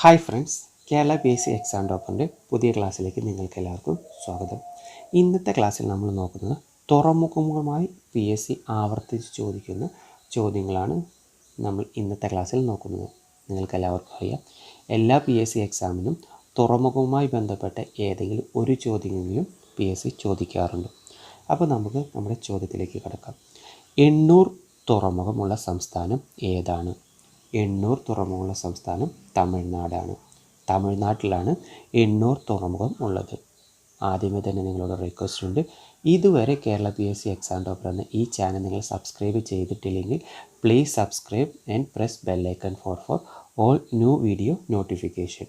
Hi friends Kerala P S C exam ടോപ്പറിന്റെ പുതിയ ക്ലാസ്സിലേക്ക് നിങ്ങൾക്ക് എല്ലാവർക്കും സ്വാഗതം. ഇന്നത്തെ ക്ലാസ്സിൽ നമ്മൾ നോക്കുന്നത് തുറമുഖങ്ങളുമായി പി എസ് സി ആവർത്തിച്ച് ചോദിക്കുന്ന ചോദ്യങ്ങളാണ് നമ്മൾ ഇന്നത്തെ ക്ലാസ്സിൽ നോക്കുന്നത്. നിങ്ങൾക്ക് എല്ലാവർക്കും അറിയാം എല്ലാ പി എസ് സി എക്സാമിനും തുറമുഖവുമായി ബന്ധപ്പെട്ട ഏതെങ്കിലും ഒരു ചോദ്യമെങ്കിലും പി എസ് സി ചോദിക്കാറുണ്ട്. അപ്പോൾ നമുക്ക് നമ്മുടെ ചോദ്യത്തിലേക്ക് കിടക്കാം. എണ്ണൂർ തുറമുഖമുള്ള സംസ്ഥാനം ഏതാണ്? എണ്ണൂർ തുറമുഖമുള്ള സംസ്ഥാനം തമിഴ്നാടാണ്. തമിഴ്നാട്ടിലാണ് എണ്ണൂർ തുറമുഖം ഉള്ളത്. ആദ്യമേ തന്നെ നിങ്ങളോട് റിക്വസ്റ്റ് ഉണ്ട്. ഇതുവരെ Kerala P S C exam topper എന്ന ഈ ചാനൽ നിങ്ങൾ സബ്സ്ക്രൈബ് ചെയ്തിട്ടില്ലെങ്കിൽ please subscribe and press bell icon for for all new video notification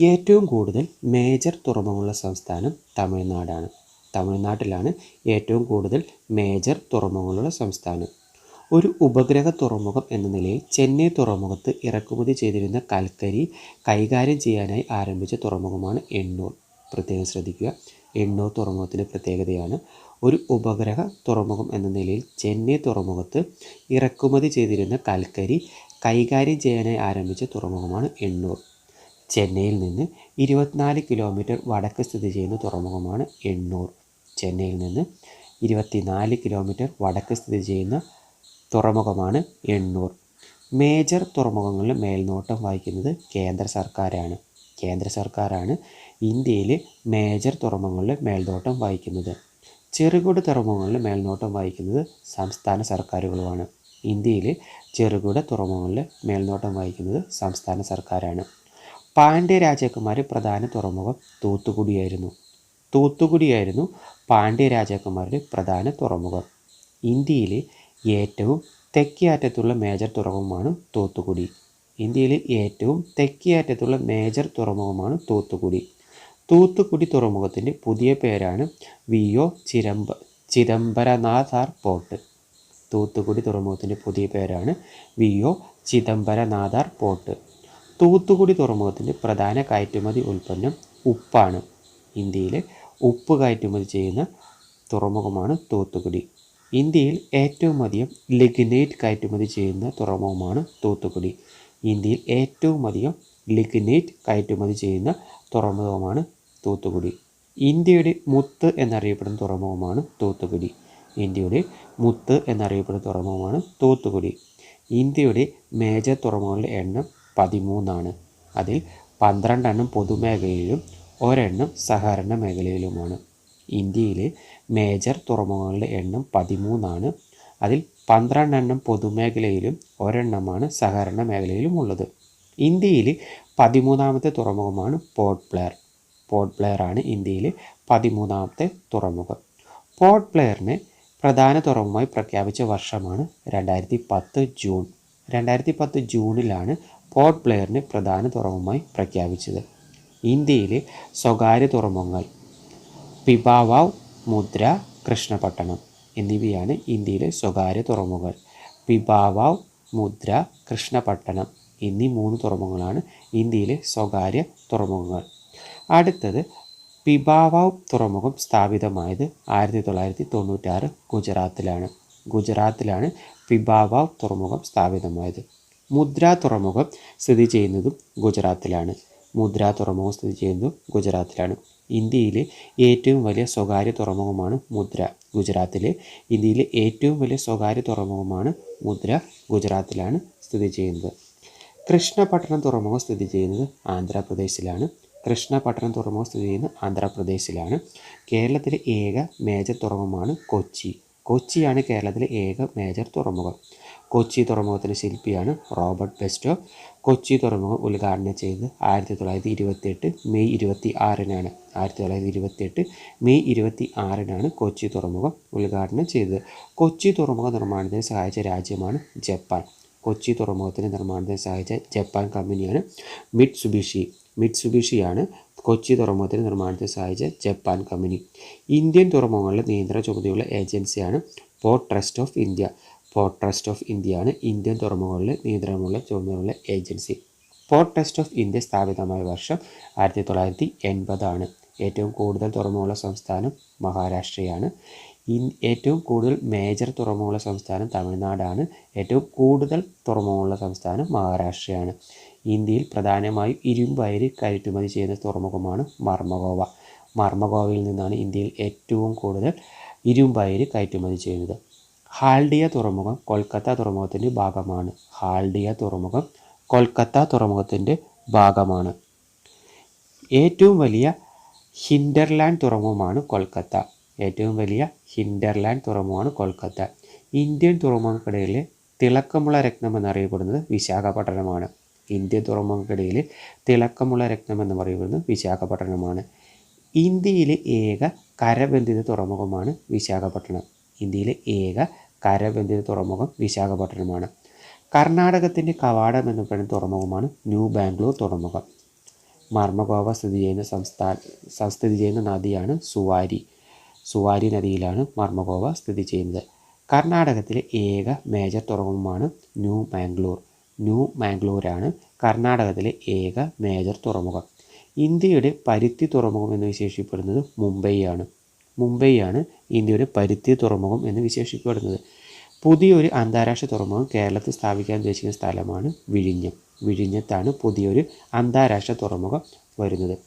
ഏറ്റവും കൂടുതൽ മേജർ തുറമുഖമുള്ള സംസ്ഥാനം തമിഴ്നാടാണ്. തമിഴ്നാട്ടിലാണ് ഏറ്റവും കൂടുതൽ മേജർ തുറമുഖങ്ങളുള്ള സംസ്ഥാനം. ഒരു ഉപഗ്രഹ തുറമുഖം എന്ന നിലയിൽ ചെന്നൈ തുറമുഖത്ത് ഇറക്കുമതി ചെയ്തിരുന്ന കൽക്കരി കൈകാര്യം ചെയ്യാനായി ആരംഭിച്ച തുറമുഖമാണ് എണ്ണൂർ. പ്രത്യേകം ശ്രദ്ധിക്കുക എണ്ണൂർ തുറമുഖത്തിന്റെ പ്രത്യേകതയാണ് ഒരു ഉപഗ്രഹ തുറമുഖം എന്ന നിലയിൽ ചെന്നൈ തുറമുഖത്ത് ഇറക്കുമതി ചെയ്തിരുന്ന കൽക്കരി കൈകാര്യം ചെയ്യാനായി ആരംഭിച്ച തുറമുഖമാണ് എണ്ണൂർ. ചെന്നൈയിൽ നിന്ന് ഇരുപത്തിനാല് കിലോമീറ്റർ വടക്ക് സ്ഥിതി ചെയ്യുന്ന തുറമുഖമാണ് എണ്ണൂർ. ചെന്നൈയിൽ നിന്ന് ഇരുപത്തിനാല് കിലോമീറ്റർ വടക്ക് സ്ഥിതി ചെയ്യുന്ന തുറമുഖമാണ് എണ്ണൂർ. മേജർ തുറമുഖങ്ങളിൽ മേൽനോട്ടം വഹിക്കുന്നത് കേന്ദ്ര സർക്കാരാണ്. കേന്ദ്ര സർക്കാരാണ് ഇന്ത്യയിൽ മേജർ തുറമുഖങ്ങളിൽ മേൽനോട്ടം വഹിക്കുന്നത്. ചെറുകിട തുറമുഖങ്ങളിൽ മേൽനോട്ടം വഹിക്കുന്നത് സംസ്ഥാന സർക്കാരുകളുമാണ്. ഇന്ത്യയിൽ ചെറുകിട തുറമുഖങ്ങളിൽ മേൽനോട്ടം വഹിക്കുന്നത് സംസ്ഥാന സർക്കാരാണ്. പാണ്ഡ്യ രാജാക്കന്മാർ പ്രധാന തുറമുഖം തൂത്തുക്കുടിയായിരുന്നു. തൂത്തുക്കുടിയായിരുന്നു പാണ്ഡ്യ രാജാക്കന്മാരുടെ പ്രധാന തുറമുഖം. ഇന്ത്യയിലെ ഏറ്റവും തെക്കേ അറ്റത്തുള്ള മേജർ തുറമുഖമാണ് തൂത്തുക്കുടി. ഇന്ത്യയിലെ ഏറ്റവും തെക്കേ അറ്റത്തുള്ള മേജർ തുറമുഖമാണ് തൂത്തുക്കുടി. തൂത്തുക്കുടി തുറമുഖത്തിന്റെ പുതിയ പേരാണ് വി. ഒ. ചിരമ്പ ചിദംബരനാഥാർ പോർട്ട്. തൂത്തുക്കുടി തുറമുഖത്തിന്റെ പുതിയ പേരാണ് V. O. Chidambaranathar port. Thoothukudi തുറമുഖത്തിന്റെ പ്രധാന കയറ്റുമതി ഉൽപ്പന്നം ഉപ്പാണ്. ഇന്ത്യയിലെ ഉപ്പ് കയറ്റുമതി ചെയ്യുന്ന തുറമുഖമാണ് തൂത്തുക്കുടി. ഇന്ത്യയിൽ ഏറ്റവും അധികം ലിഗ്നൈറ്റ് കയറ്റുമതി ചെയ്യുന്ന തുറമുഖമാണ് തൂത്തുക്കുടി. ഇന്ത്യയിൽ ഏറ്റവും അധികം ലിഗ്നൈറ്റ് കയറ്റുമതി ചെയ്യുന്ന തുറമുഖമാണ് തൂത്തുക്കുടി. ഇന്ത്യയുടെ മുത്ത് എന്നറിയപ്പെടുന്ന തുറമുഖമാണ് തൂത്തുക്കുടി. ഇന്ത്യയുടെ മുത്ത് എന്നറിയപ്പെടുന്ന തുറമുഖമാണ് തൂത്തുക്കുടി. ഇന്ത്യയുടെ മേജർ തുറമുഖങ്ങളുടെ എണ്ണം പതിമൂന്നാണ്. അതിൽ പന്ത്രണ്ടെണ്ണം പൊതുമേഖലയിലും ഒരെണ്ണം സഹകരണ മേഖലയിലുമാണ്. ഇന്ത്യയിലെ മേജർ തുറമുഖങ്ങളുടെ എണ്ണം പതിമൂന്നാണ്. അതിൽ പന്ത്രണ്ടെണ്ണം പൊതുമേഖലയിലും ഒരെണ്ണമാണ് സഹകരണ മേഖലയിലും ഉള്ളത്. ഇന്ത്യയിൽ പതിമൂന്നാമത്തെ തുറമുഖമാണ് പോർട്ട് പ്ലെയർ പോർട്ട് പ്ലെയർ ആണ് ഇന്ത്യയിലെ പതിമൂന്നാമത്തെ തുറമുഖം. പോർട്ട് പ്ലെയറിനെ പ്രധാന തുറമുഖമായി പ്രഖ്യാപിച്ച വർഷമാണ് രണ്ടായിരത്തി പത്ത് ജൂൺ. രണ്ടായിരത്തി പത്ത് ജൂണിലാണ് പോർട്ട് പ്ലെയറിനെ പ്രധാന തുറമുഖമായി പ്രഖ്യാപിച്ചത്. ഇന്ത്യയിലെ സ്വകാര്യ തുറമുഖങ്ങൾ പിബാവാവ് മുദ്ര കൃഷ്ണപട്ടണം എന്നിവയാണ് ഇന്ത്യയിലെ സ്വകാര്യ തുറമുഖങ്ങൾ. പിബാവാവ് മുദ്ര കൃഷ്ണപട്ടണം എന്നീ മൂന്ന് തുറമുഖങ്ങളാണ് ഇന്ത്യയിലെ സ്വകാര്യ തുറമുഖങ്ങൾ. അടുത്തത് പിബാവാവ് തുറമുഖം സ്ഥാപിതമായത് ആയിരത്തി തൊള്ളായിരത്തി തൊണ്ണൂറ്റാറ് ഗുജറാത്തിലാണ്. ഗുജറാത്തിലാണ് പിബാവാവ് തുറമുഖം സ്ഥാപിതമായത്. മുദ്ര തുറമുഖം സ്ഥിതി ചെയ്യുന്നതും ഗുജറാത്തിലാണ്. മുദ്ര തുറമുഖം സ്ഥിതി ചെയ്യുന്നതും ഗുജറാത്തിലാണ്. ഇന്ത്യയിലെ ഏറ്റവും വലിയ സ്വകാര്യ തുറമുഖമാണ് മുദ്ര ഗുജറാത്തിലെ ഇന്ത്യയിലെ ഏറ്റവും വലിയ സ്വകാര്യ തുറമുഖമാണ് മുദ്ര ഗുജറാത്തിലാണ് സ്ഥിതി ചെയ്യുന്നത്. കൃഷ്ണപട്ടണം തുറമുഖം സ്ഥിതി ചെയ്യുന്നത് ആന്ധ്രാപ്രദേശിലാണ്. കൃഷ്ണപട്ടണം തുറമുഖം സ്ഥിതി ചെയ്യുന്നത് ആന്ധ്രാപ്രദേശിലാണ്. കേരളത്തിലെ ഏക മേജർ തുറമുഖമാണ് കൊച്ചി. കൊച്ചിയാണ് കേരളത്തിലെ ഏക മേജർ തുറമുഖം. കൊച്ചി തുറമുഖത്തിന്റെ ശില്പിയാണ് റോബർട്ട് ബെസ്റ്റോ. കൊച്ചി തുറമുഖം ഉദ്ഘാടനം ചെയ്തത് ആയിരത്തി തൊള്ളായിരത്തി ഇരുപത്തിയെട്ട് മെയ് ഇരുപത്തി ആറിനാണ് ആയിരത്തി തൊള്ളായിരത്തി ഇരുപത്തിയെട്ട് മെയ് ഇരുപത്തി ആറിനാണ് കൊച്ചി തുറമുഖം ഉദ്ഘാടനം ചെയ്തത്. കൊച്ചി തുറമുഖ നിർമ്മാണത്തിന് സഹായിച്ച രാജ്യമാണ് ജപ്പാൻ. കൊച്ചി തുറമുഖത്തിന്റെ നിർമ്മാണത്തിന് സഹായിച്ച ജപ്പാൻ കമ്പനിയാണ് മിഡ് സുബിഷി മിഡ് മിറ്റ്സുബിഷിയാണ് കൊച്ചി തുറമുഖത്തിന്റെ നിർമ്മാണത്തിന് സഹായിച്ച ജപ്പാൻ കമ്പനി. ഇന്ത്യൻ തുറമുഖങ്ങളുടെ നിയന്ത്രണ ചുമതലയുള്ള ഏജൻസിയാണ് port trust of India. Port trust of ഇന്ത്യയാണ് ഇന്ത്യൻ തുറമുഖങ്ങളിൽ നിയന്ത്രണമുള്ള ചുമതലയുള്ള agency. Port trust of India സ്ഥാപിതമായ വർഷം ആയിരത്തി തൊള്ളായിരത്തി എൺപതാണ് ഏറ്റവും കൂടുതൽ തുറമുഖമുള്ള സംസ്ഥാനം മഹാരാഷ്ട്രയാണ്. ഏറ്റവും കൂടുതൽ മേജർ തുറമുഖമുള്ള സംസ്ഥാനം തമിഴ്നാടാണ്. ഏറ്റവും കൂടുതൽ തുറമുഖമുള്ള സംസ്ഥാനം മഹാരാഷ്ട്രയാണ്. ഇന്ത്യയിൽ പ്രധാനമായും ഇരുമ്പയിര് കയറ്റുമതി ചെയ്യുന്ന തുറമുഖമാണ് മർമഗോവ മർമഗോവയിൽ നിന്നാണ് ഇന്ത്യയിൽ ഏറ്റവും കൂടുതൽ ഇരുമ്പയിര് കയറ്റുമതി ചെയ്യുന്നത്. ഹാൽഡിയ തുറമുഖം കൊൽക്കത്ത തുറമുഖത്തിന്റെ ഭാഗമാണ്. ഹാൽഡിയ തുറമുഖം കൊൽക്കത്ത തുറമുഖത്തിന്റെ ഭാഗമാണ്. ഏറ്റവും വലിയ ഹിൻഡർലാൻഡ് തുറമുഖമാണ് കൊൽക്കത്ത. ഏറ്റവും വലിയ ഹിൻഡർലാൻഡ് തുറമുഖമാണ് കൊൽക്കത്ത. ഇന്ത്യൻ തുറമുഖങ്ങൾക്കിടയിലെ തിളക്കമുള്ള രത്നം എന്നറിയപ്പെടുന്നത് വിശാഖപട്ടണമാണ്. ഇന്ത്യൻ തുറമുഖങ്ങൾക്കിടയിൽ തിളക്കമുള്ള രത്നം എന്ന് പറയപ്പെടുന്നത് വിശാഖപട്ടണമാണ്. ഇന്ത്യയിലെ ഏക കരബന്ധിത തുറമുഖമാണ് വിശാഖപട്ടണം. ഇന്ത്യയിലെ ഏക കരബന്ധിത തുറമുഖം വിശാഖപട്ടണമാണ്. കർണാടകത്തിന്റെ കവാടം എന്ന് പറയുന്ന തുറമുഖമാണ് ന്യൂ ബാംഗ്ലൂർ തുറമുഖം. മർമ്മഗോവ സ്ഥിതി ചെയ്യുന്ന സംസ്ഥാന സ്ഥിതി ചെയ്യുന്ന നദിയാണ് സുവാരി. സുവാരി നദിയിലാണ് മർമ്മഗോവ സ്ഥിതി ചെയ്യുന്നത്. കർണാടകത്തിലെ ഏക മേജർ തുറമുഖമാണ് ന്യൂ മാംഗ്ലൂർ ന്യൂ മാംഗ്ലൂരാണ് കർണാടകത്തിലെ ഏക മേജർ തുറമുഖം. ഇന്ത്യയുടെ പരുത്തി തുറമുഖം എന്ന് വിശേഷിപ്പെടുന്നത് മുംബൈയാണ്. മുംബൈയാണ് ഇന്ത്യയുടെ പരുത്തി തുറമുഖം എന്ന് വിശേഷിക്കപ്പെടുന്നത് പുതിയൊരു അന്താരാഷ്ട്ര തുറമുഖം കേരളത്തിൽ സ്ഥാപിക്കാൻ ഉദ്ദേശിക്കുന്ന സ്ഥലമാണ് വിഴിഞ്ഞം. വിഴിഞ്ഞത്താണ് പുതിയൊരു അന്താരാഷ്ട്ര തുറമുഖം വരുന്നത്.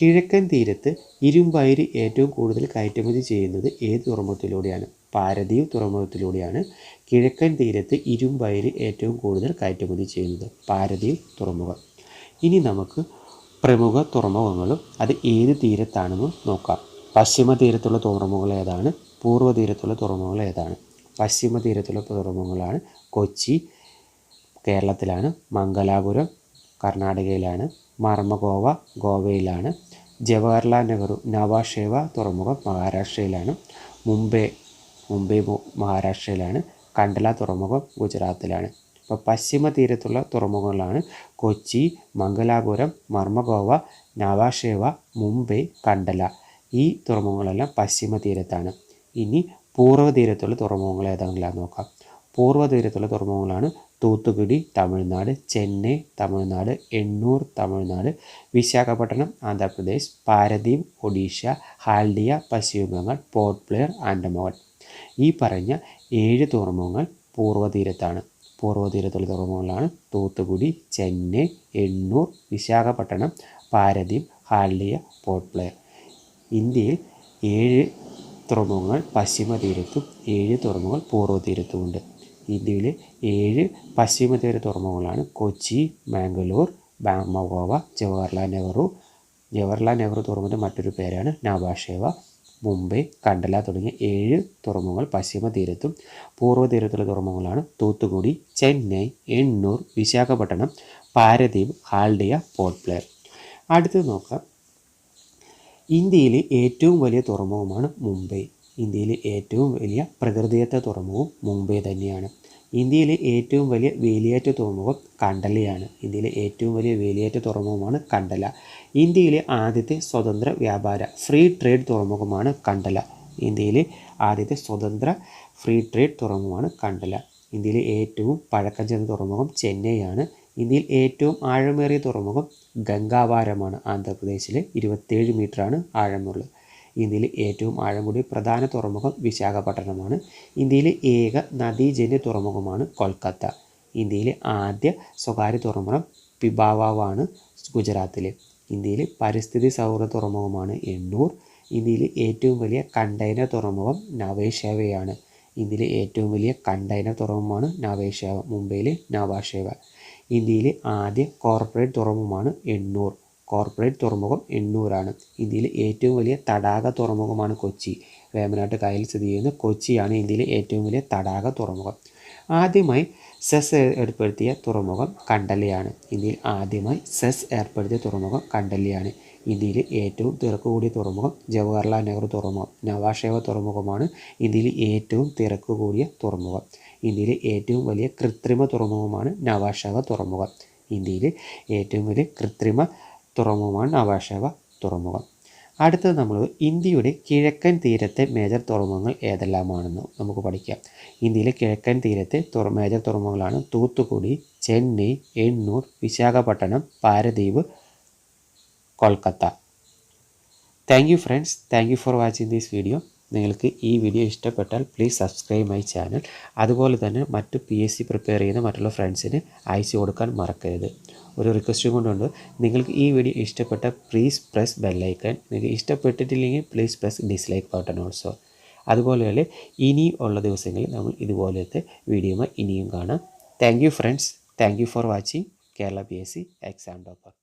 കിഴക്കൻ തീരത്ത് ഇരുമ്പയിര് ഏറ്റവും കൂടുതൽ കയറ്റുമതി ചെയ്യുന്നത് ഏത് തുറമുഖത്തിലൂടെയാണ്? പാരദീപ് തുറമുഖത്തിലൂടെയാണ് കിഴക്കൻ തീരത്ത് ഇരുമ്പയിര് ഏറ്റവും കൂടുതൽ കയറ്റുമതി ചെയ്യുന്നത്. പാരദീപ് തുറമുഖം. ഇനി നമുക്ക് പ്രമുഖ തുറമുഖങ്ങളും അത് ഏത് തീരത്താണെന്ന് നോക്കാം. പശ്ചിമ തീരത്തുള്ള തുറമുഖങ്ങൾ ഏതാണ്? പൂർവ തീരത്തുള്ള തുറമുഖങ്ങൾ ഏതാണ്? പശ്ചിമ തീരത്തുള്ള തുറമുഖങ്ങളാണ് കൊച്ചി കേരളത്തിലാണ് മംഗലാപുരം കർണാടകയിലാണ് മർമഗോവ ഗോവയിലാണ് ജവഹർലാൽ നെഹ്റു നവാഷേവ തുറമുഖം മഹാരാഷ്ട്രയിലാണ് മുംബൈ മുംബൈ മഹാരാഷ്ട്രയിലാണ് കണ്ടല തുറമുഖം ഗുജറാത്തിലാണ്. അപ്പോൾ പശ്ചിമ തീരത്തുള്ള തുറമുഖങ്ങളാണ് കൊച്ചി മംഗലാപുരം മർമഗോവ നവാഷേവ മുംബൈ കണ്ടല ഈ തുറമുഖങ്ങളെല്ലാം പശ്ചിമ തീരത്താണ് ഇനി പൂർവ തീരത്തുള്ള തുറമുഖങ്ങൾ ഏതാണെങ്കിലും നോക്കാം. പൂർവ തീരത്തുള്ള തുറമുഖങ്ങളാണ് തൂത്തുക്കുടി തമിഴ്നാട് ചെന്നൈ തമിഴ്നാട് എണ്ണൂർ തമിഴ്നാട് വിശാഖപട്ടണം ആന്ധ്രാപ്രദേശ് പാരദീപ് ഒഡീഷ ഹാൽഡിയ പശ്ചിമ ബംഗാൾ പോർട്ട് ബ്ലെയർ ആൻഡമാൻ. ഈ പറഞ്ഞ ഏഴ് തുറമുഖങ്ങൾ പൂർവ തീരത്താണ് പൂർവ തീരത്തുള്ള തുറമുഖങ്ങളാണ് തൂത്തുക്കുടി ചെന്നൈ എണ്ണൂർ വിശാഖപട്ടണം പാരദീപ് ഹാൽഡിയ പോർട്ട് പ്ലെയർ ഇന്ത്യയിൽ ഏഴ് തുറമുഖങ്ങൾ പശ്ചിമ തീരത്തും ഏഴ് തുറമുഖങ്ങൾ പൂർവ തീരത്തുമുണ്ട് ഇന്ത്യയിലെ ഏഴ് പശ്ചിമ തീര തുറമുഖങ്ങളാണ് കൊച്ചി മാംഗ്ലൂർ ബാമഗോവ ജവഹർലാൽ നെഹ്റു. ജവഹർലാൽ നെഹ്റു തുറമുഖത്തിന്റെ മറ്റൊരു പേരാണ് നവാഷേവ. മുംബൈ കണ്ടല തുടങ്ങിയ ഏഴ് തുറമുഖങ്ങൾ പശ്ചിമ തീരത്തും പൂർവ തീരത്തുള്ള തുറമുഖങ്ങളാണ് തൂത്തുക്കുടി ചെന്നൈ എണ്ണൂർ വിശാഖപട്ടണം പാരദീപ് ഹാൽഡിയ പോർട്ട് പ്ലെയർ അടുത്തത് നോക്കാം. ഇന്ത്യയിലെ ഏറ്റവും വലിയ തുറമുഖമാണ് മുംബൈ. ഇന്ത്യയിലെ ഏറ്റവും വലിയ പ്രകൃതിദത്ത തുറമുഖം മുംബൈ തന്നെയാണ്. ഇന്ത്യയിലെ ഏറ്റവും വലിയ വേലിയേറ്റ തുറമുഖം കണ്ടലയാണ് ഇന്ത്യയിലെ ഏറ്റവും വലിയ വേലിയേറ്റ തുറമുഖമാണ് കണ്ടല ഇന്ത്യയിലെ ആദ്യത്തെ സ്വതന്ത്ര വ്യാപാര ഫ്രീ ട്രേഡ് തുറമുഖമാണ് കണ്ടല ഇന്ത്യയിലെ ആദ്യത്തെ സ്വതന്ത്ര ഫ്രീ ട്രേഡ് തുറമുഖമാണ് കണ്ടല ഇന്ത്യയിലെ ഏറ്റവും പഴക്കം ചെന്ന തുറമുഖം ചെന്നൈയാണ്. ഇന്ത്യയിൽ ഏറ്റവും ആഴമേറിയ തുറമുഖം ഗംഗാവാരമാണ് ആന്ധ്രാപ്രദേശിൽ ഇരുപത്തേഴ് മീറ്ററാണ് ആഴമുള്ളത്. ഇന്ത്യയിലെ ഏറ്റവും ആഴം കൂടിയ പ്രധാന തുറമുഖം വിശാഖപട്ടണമാണ്. ഇന്ത്യയിലെ ഏക നദീജന്യ തുറമുഖമാണ് കൊൽക്കത്ത. ഇന്ത്യയിലെ ആദ്യ സ്വകാര്യ തുറമുഖം പിബാവാവാണ് ഗുജറാത്തിൽ ഇന്ത്യയിലെ പരിസ്ഥിതി സൗഹൃദ തുറമുഖമാണ് എണ്ണൂർ. ഇന്ത്യയിലെ ഏറ്റവും വലിയ കണ്ടെയ്നർ തുറമുഖം നവേഷേവയാണ്. ഇന്ത്യയിലെ ഏറ്റവും വലിയ കണ്ടെയ്നർ തുറമുഖമാണ് നവേഷേവ. മുംബൈയിലെ നവാഷേവ. ഇന്ത്യയിലെ ആദ്യ കോർപ്പറേറ്റ് തുറമുഖമാണ് എണ്ണൂർ. കോർപ്പറേറ്റ് തുറമുഖം എണ്ണൂരാണ് ഇന്ത്യയിലെ ഏറ്റവും വലിയ തടാക തുറമുഖമാണ് കൊച്ചി. വേമ്പനാട്ട് കായലിൽ സ്ഥിതി ചെയ്യുന്ന കൊച്ചിയാണ് ഇന്ത്യയിലെ ഏറ്റവും വലിയ തടാക തുറമുഖം. ആദ്യമായി സെസ് ഏർപ്പെടുത്തിയ തുറമുഖം കണ്ടലയാണ് ഇന്ത്യയിൽ ആദ്യമായി സെസ് ഏർപ്പെടുത്തിയ തുറമുഖം കണ്ടലയാണ് ഇന്ത്യയിലെ ഏറ്റവും തിരക്ക് കൂടിയ തുറമുഖം ജവഹർലാൽ നെഹ്റു തുറമുഖം. നവാഷേവ തുറമുഖമാണ് ഇന്ത്യയിലെ ഏറ്റവും തിരക്ക് കൂടിയ തുറമുഖം. ഇന്ത്യയിലെ ഏറ്റവും വലിയ കൃത്രിമ തുറമുഖമാണ് നവാഷവ തുറമുഖം. ഇന്ത്യയിലെ ഏറ്റവും വലിയ കൃത്രിമ തുറമുഖമാണ് നവാഷവ തുറമുഖം. അടുത്തത് നമ്മൾ ഇന്ത്യയുടെ കിഴക്കൻ തീരത്തെ മേജർ തുറമുഖങ്ങൾ ഏതെല്ലാമാണെന്ന് നമുക്ക് പഠിക്കാം. ഇന്ത്യയിലെ കിഴക്കൻ തീരത്തെ തുറ major തുറമുഖങ്ങളാണ് Thoothukudi Chennai Ennore Visakhapatnam Paradip Kolkata. Thank you friends thank you for watching this video നിങ്ങൾക്ക് ഈ വീഡിയോ ഇഷ്ടപ്പെട്ടാൽ പ്ലീസ് സബ്സ്ക്രൈബ് മൈ ചാനൽ അതുപോലെ തന്നെ മറ്റ് പി എസ് സി പ്രിപ്പയർ ചെയ്യുന്ന മറ്റുള്ള ഫ്രണ്ട്സിന് അയച്ചു കൊടുക്കാൻ മറക്കരുത്. ഒരു റിക്വസ്റ്റും കൊണ്ടുണ്ട്. നിങ്ങൾക്ക് ഈ വീഡിയോ ഇഷ്ടപ്പെട്ട പ്ലീസ് പ്രസ് ബെല്ലൈക്കൺ നിങ്ങൾക്ക് ഇഷ്ടപ്പെട്ടിട്ടില്ലെങ്കിൽ please press dislike button also അതുപോലെ തന്നെ ഇനിയും ഉള്ള ദിവസങ്ങളിൽ നമ്മൾ ഇതുപോലത്തെ വീഡിയോ ഇനിയും കാണാം. Thank you friends thank you for watching Kerala P S C exam topper